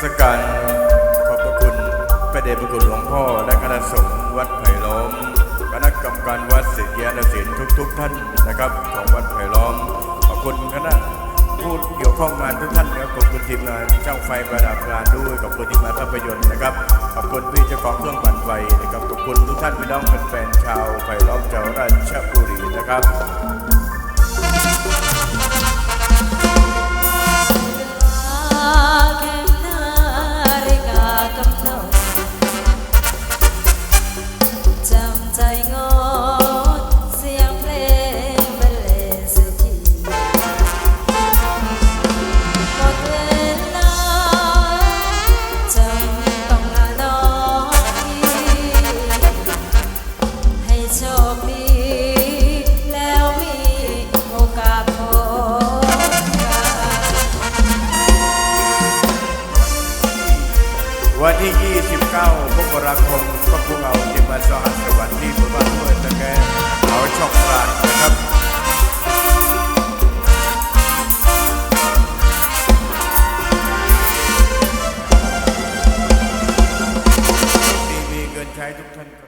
สการขอบพระคุณพระเดชพระคุณหลวงพ่อ และคณะสงฆ์วัดไผ่ล้อมคณะกรรมการวัดศิษยานศิลป์ทุก ๆ ท่านนะครับ ของวัดไผ่ล้อมขอบคุณคณะผู้เกี่ยวข้องงานทุกท่านนะครับขอบคุณทีมงานช่างไฟประดับงานด้วยขอบคุณทีมงานภาพยนตร์นะครับขอบคุณพี่เจ้าของเครื่องปั่นไฟนะครับขอบคุณทุกท่านพี่น้องแฟนๆชาวไผ่ล้อมชาวราชบุรีนะครับ วันที่ 29พฤศจิกายนก็พวกเราจะมาสหัสสวัสดีผมว่าเพื่อตะแกเขาช็อกราดนะครับที่มีเงินใช้ทุกท่าน